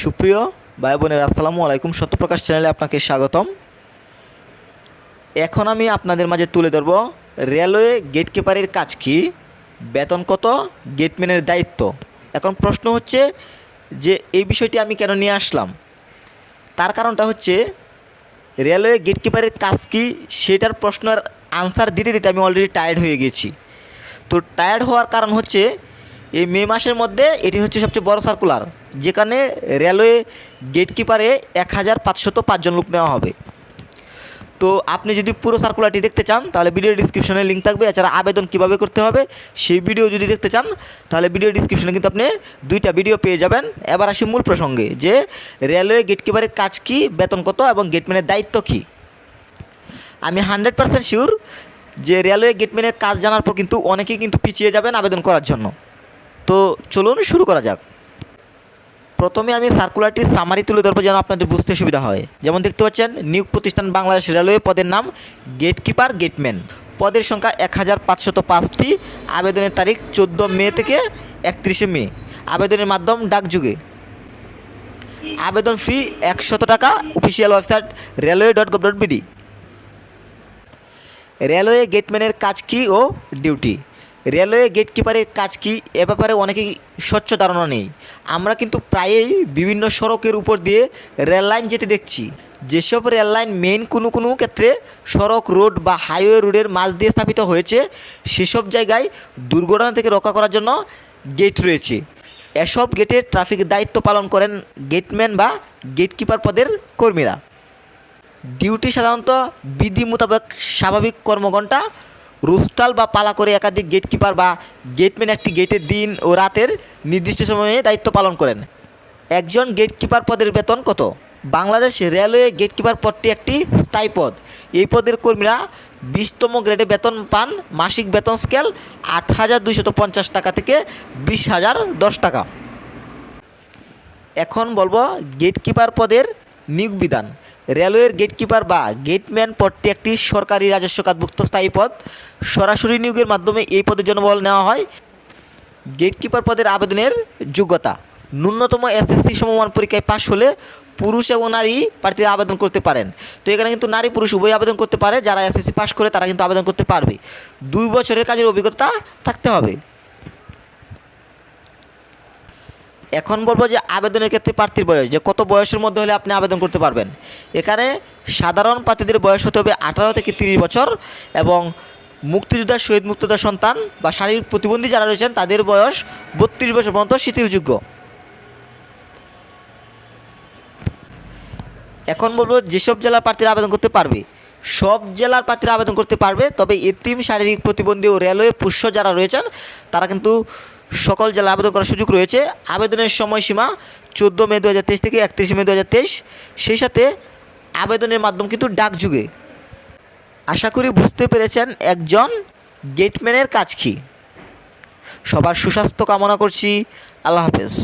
সুপ্রিয় ভাই বোনের, আসসালামু আলাইকুম। সত্যপ্রকাশ চ্যানেলে আপনাকে স্বাগতম। এখন আমি আপনাদের মাঝে তুলে ধরব রেলওয়ে গেটকিপারের কাজ কি, বেতন কত গেটম্যানের দায়িত্ব। এখন প্রশ্ন হচ্ছে যে এই বিষয়টি আমি কেন নিয়ে আসলাম? তার কারণটা হচ্ছে রেলওয়ে গেটকিপারের কাজ কি, সেটার প্রশ্নের আনসার দিতে দিতে আমি অলরেডি টায়ার্ড হয়ে গেছি। তো টায়ার্ড হওয়ার কারণ হচ্ছে এই মে মাসের মধ্যে এটি হচ্ছে সবচেয়ে বড় সার্কুলার যেখানে রেলওয়ে গেটকিপারে এক হাজার পাঁচশত পাঁচজন লোক নেওয়া হবে। তো আপনি যদি পুরো সার্কুলারটি দেখতে চান, তাহলে ভিডিও ডিসক্রিপশনে লিঙ্ক থাকবে। এছাড়া আবেদন কীভাবে করতে হবে, সেই ভিডিও যদি দেখতে চান, তাহলে ভিডিও ডিসক্রিপশনে কিন্তু আপনি দুইটা ভিডিও পেয়ে যাবেন। এবার আসি মূল প্রসঙ্গে, যে রেলওয়ে গেটকিপারের কাজ কী, বেতন কত এবং গেটম্যানের দায়িত্ব কী? আমি হান্ড্রেড পার্সেন্ট শিওর যে রেলওয়ে গেটম্যানের কাজ জানার পর কিন্তু অনেকেই কিন্তু পিছিয়ে যাবেন আবেদন করার জন্য। তো চলুন শুরু করা যাক। প্রথমে আমি সার্কুলারটির সামারি তুলে ধরবো যেন আপনাদের বুঝতে সুবিধা হয়। যেমন দেখতে পাচ্ছেন, নিয়োগ প্রতিষ্ঠান বাংলাদেশ রেলওয়ে পদের নাম গেটকিপার গেটম্যান পদের সংখ্যা এক হাজার পাঁচশত পাঁচটি। আবেদনের তারিখ চোদ্দ মে থেকে একত্রিশে মে। আবেদনের মাধ্যম ডাকযুগে। আবেদন ফি একশত টাকা। Official website railway dot gov dot BD railway গেটম্যানের কাজ কী ও ডিউটি রেলওয়ে গেটকিপারের কাজ কি? এ ব্যাপারে অনেকেই স্বচ্ছ ধারণা নেই। আমরা কিন্তু প্রায়ই বিভিন্ন সড়কের উপর দিয়ে রেল লাইন যেতে দেখছি। যেসব রেল লাইন মেইন কোনো কোনো ক্ষেত্রে সড়ক, রোড বা হাইওয়ে রোডের মাঝ দিয়ে স্থাপিত হয়েছে, সেসব জায়গায় দুর্ঘটনা থেকে রক্ষা করার জন্য গেট রয়েছে। এসব গেটে ট্রাফিক দায়িত্ব পালন করেন গেটম্যান বা গেটকিপার পদের কর্মীরা। ডিউটি সাধারণত বিধি মোতাবেক স্বাভাবিক কর্মঘণ্টা রুস্টাল বা পালা করে একাধিক গেটকিপার বা গেটম্যান একটি গেটের দিন ও রাতের নির্দিষ্ট সময়ে দায়িত্ব পালন করেন। একজন গেটকিপার পদের বেতন কত? বাংলাদেশ রেলওয়ে গেটকিপার পদটি একটি স্থায়ী পদ। এই পদের কর্মীরা বিশতম গ্রেডে বেতন পান, মাসিক বেতন স্কেল আট হাজার দুইশত পঞ্চাশ টাকা থেকে বিশ হাজার দশ টাকা। এখন বলব গেটকিপার পদের নিয়োগ বিধান। রেলওয়ের গেটকিপার বা গেটম্যান পদটি একটি সরকারি রাজস্ব খাতভুক্ত স্থায়ী পদ। সরাসরি নিয়োগের মাধ্যমে এই পদের জন্য বল নেওয়া হয়। গেটকিপার পদের আবেদনের যোগ্যতা। ন্যূনতম এসএসসি সমমান পরীক্ষায় পাশ হলে পুরুষ এবং নারী প্রার্থীরা আবেদন করতে পারেন। তো এখানে কিন্তু নারী পুরুষ উভয় আবেদন করতে পারে। যারা এসএসসি পাশ করে তারা কিন্তু আবেদন করতে পারবে। দুই বছরের কাজের অভিজ্ঞতা থাকতে হবে। এখন বলব যে আবেদনের ক্ষেত্রে প্রার্থীর বয়স, যে কত বয়সের মধ্যে হলে আপনি আবেদন করতে পারবেন। এখানে সাধারণ প্রার্থীদের বয়স হতে হবে আঠারো থেকে তিরিশ বছর এবং মুক্তিযোদ্ধা, শহীদ মুক্তিযোদ্ধার সন্তান বা শারীরিক প্রতিবন্ধী যারা রয়েছেন, তাদের বয়স বত্রিশ বছর পর্যন্ত শিথিলযোগ্য। এখন বলব যেসব জেলার প্রার্থীরা আবেদন করতে পারবে, সব জেলার প্রার্থীরা আবেদন করতে পারবে, তবে এতিম শারীরিক প্রতিবন্ধী ও রেলওয়ে পুষ্য যারা রয়েছেন, তারা কিন্তু সকল জেলা আবেদন করার সুযোগ রয়েছে। আবেদনের সময়সীমা চোদ্দ মে দু হাজার তেইশ থেকে একত্রিশে মে দু হাজার তেইশ। সেই সাথে আবেদনের মাধ্যম কিন্তু ডাকযুগে আশা করি বুঝতে পেরেছেন একজন গেটম্যানের কাজ কী। সবার সুস্বাস্থ্য কামনা করছি। আল্লাহ হাফেজ।